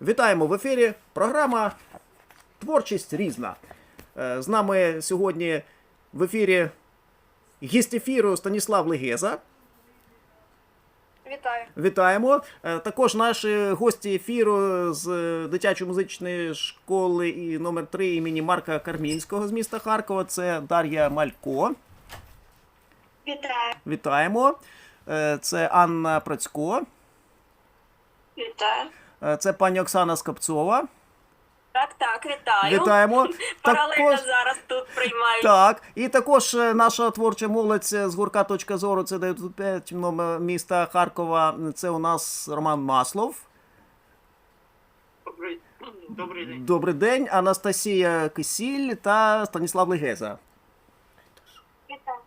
Вітаємо в ефірі. Програма Творчість різна. Е, З нами сьогодні в ефірі гість ефіру Станіслав Легеза. Вітаю. Вітаємо. Е, Також наші гості ефіру з дитячої музичної школи і номер 3 імені Марка Кармінського з міста Харкова. Це Дар'я Малько. Вітаю. Вітаємо. Е, Це Анна Працько. Вітаю. Е, Це пані Оксана Скопцова. Так, так, вітаю. Вітаємо. Паралельно Також- зараз тут приймають. Так, і також е, наша творча молодь з гурка «Точка зору» це 95 міста Харкова. Це у нас Роман Маслов. Добрий, добрий день. Добрий день, Анастасія Кисіль та Станіслав Легеза. Вітаю.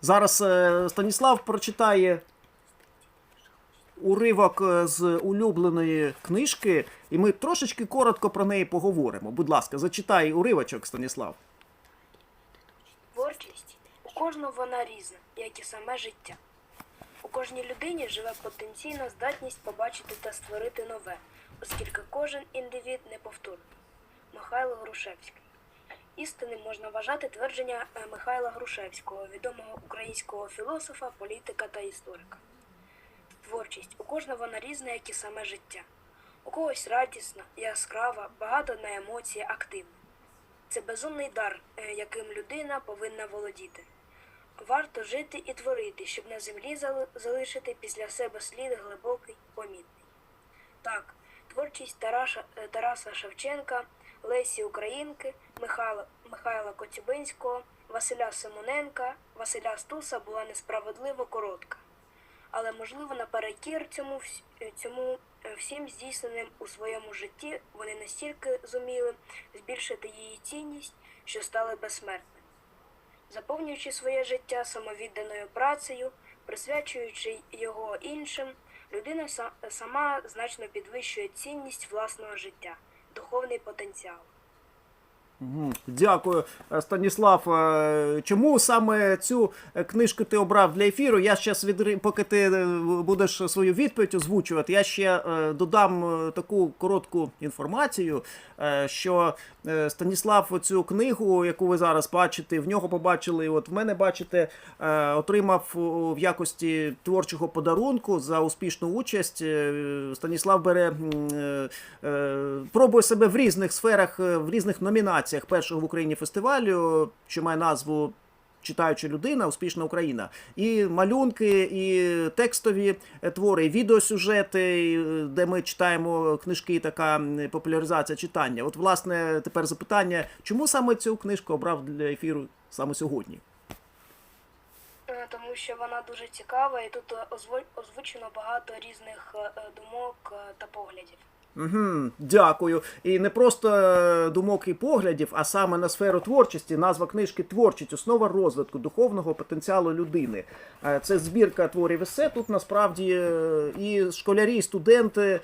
Зараз е, Станіслав прочитає уривок е, з улюбленої книжки, і ми трошечки коротко про неї поговоримо. Будь ласка, зачитай уривочок, Станіслав. Творчість у кожного вона різна, як і саме життя. У кожній людині живе потенційна здатність побачити та створити нове, оскільки кожен індивід неповторний. Михайло Грушевський. Істинним можна вважати твердження е, Михайла Грушевського, відомого українського філософа, політика та історика. Творчість у кожного вона різна, як і саме життя. У когось радісна, яскрава, багата на емоції, активна. Це безумний дар, е, яким людина повинна володіти. Варто жити і творити, щоб на землі залишити після себе слід глибокий, помітний. Так, творчість Тараша, е, Тараса Шевченка, Лесі Українки, Михайла, Михайла Коцюбинського, Василя Симоненка, Василя Стуса була несправедливо коротка. Але, можливо, наперекір цьому, е, цьому е, всім здійсненим у своєму житті вони настільки зуміли збільшити її цінність, що стали безсмертними. Заповнюючи своє життя самовідданою працею, присвячуючи його іншим, людина сама значно підвищує цінність власного життя, духовний потенціал. Дякую, е, Станіслав. Е, Чому саме цю е, книжку ти обрав для ефіру? Я ще відри... поки ти будеш свою відповідь озвучувати, я ще додам таку коротку інформацію, що Станіслав цю книгу, яку ви зараз бачите, в нього побачили, от в мене бачите, отримав в якості творчого подарунку за успішну участь. Станіслав бере пробує себе в різних сферах, в різних номінаціях першого в Україні фестивалю, що має назву. Читаюча людина, успішна Україна, і малюнки, і текстові твори, і відеосюжети, е, де ми читаємо книжки, така популяризація читання. От, власне, тепер запитання: чому саме цю книжку обрав для ефіру саме сьогодні? Е, Тому що вона дуже цікава, і тут е, озвучено багато різних думок та поглядів. Угу, дякую. І не просто е, думок і поглядів, а саме на сферу творчості. Назва книжки Творчість, основа розвитку духовного потенціалу людини. Е, Це збірка творів есе. Тут насправді е, і школярі, і студенти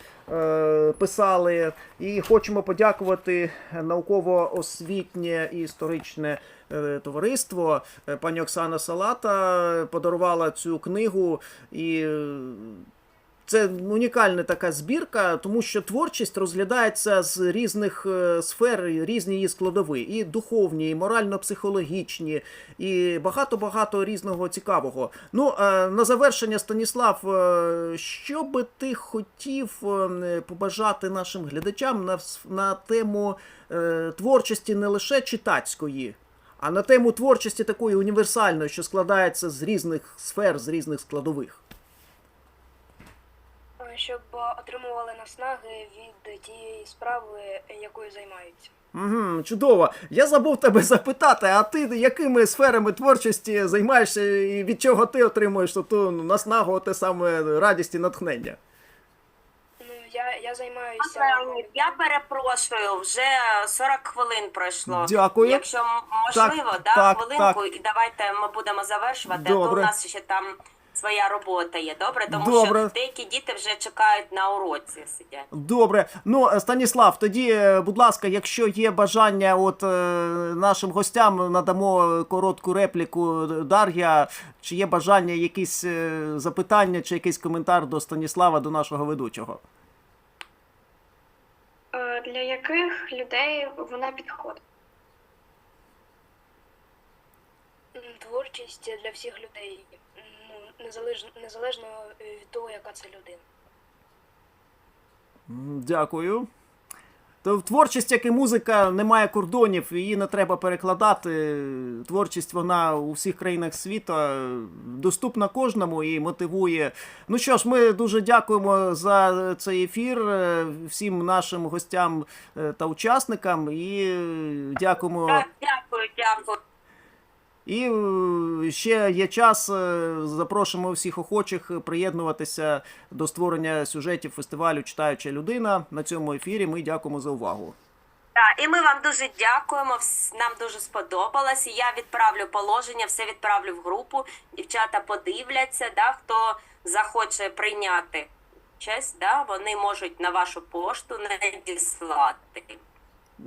писали. І хочемо подякувати науково-освітнє і історичне товариство. Пані Оксана Салата подарувала цю книгу і. Це унікальна така збірка, тому що творчість розглядається з різних е, сфер, різні її складові, і духовні, і морально-психологічні, і багато-багато різного цікавого. Ну, е, на завершення, Станіслав, е, що би ти хотів побажати нашим глядачам на, на тему творчості не лише читацької, а на тему творчості такої універсальної, що складається з різних сфер, з різних складових. Е, Щоб е, отримували наснаги від тієї справи, е, якою займаються. Угу, чудово. Я забув тебе запитати, а ти якими сферами творчості займаєшся і від чого ти отримуєш ту наснагу, те саме радість і натхнення? Ну, я, я займаюся. Пане, Я перепрошую, вже 40 хвилин пройшло. Дякую. Якщо можливо, Так, да, так, хвилинку, і давайте ми будемо завершувати, а то у нас ще там своя робота є. Добре, тому Добре. що деякі діти вже чекають на уроці сидять. Добре. Ну, е, Станіслав, тоді, е, будь ласка, якщо є бажання, от е, нашим гостям надамо коротку репліку Дар'я, чи є бажання якісь запитання чи якийсь коментар до Станіслава, до нашого ведучого? для яких людей вона підходить? Творчість для всіх людей, незалежно, незалежно е, від того, яка це людина. Дякую. То творчість, як і музика, немає кордонів, її не треба перекладати. Творчість вона у всіх країнах світу е, доступна кожному і мотивує. Ну що ж, ми дуже дякуємо за цей ефір е, всім нашим гостям та учасникам. І дякуємо. Дякую, дякую. І е, ще є час. е, Запрошуємо всіх охочих приєднуватися до створення сюжетів фестивалю Читаюча людина на цьому ефірі. Ми дякуємо за увагу. Так, і ми вам дуже дякуємо. вс- Нам дуже сподобалось. Я відправлю положення, все відправлю в групу. Дівчата подивляться, да, хто захоче прийняти честь, да, вони можуть на вашу пошту надіслати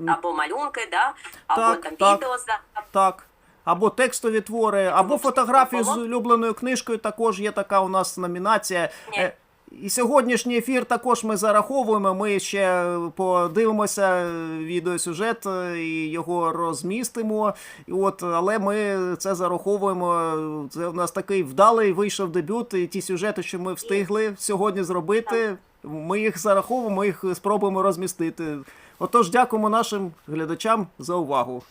або малюнки, да, або Так, там так. відео за Так. Або текстові твори, або Тому фотографії з улюбленою книжкою. Також є така у нас номінація. Ні. Е, І сьогоднішній ефір також ми зараховуємо. Ми ще подивимося відеосюжет е, і його розмістимо. І от, але ми це зараховуємо. Це у нас такий вдалий вийшов дебют. І ті сюжети, що ми встигли сьогодні зробити. Ми їх зараховуємо, ми їх спробуємо розмістити. Отож, дякуємо нашим глядачам за увагу.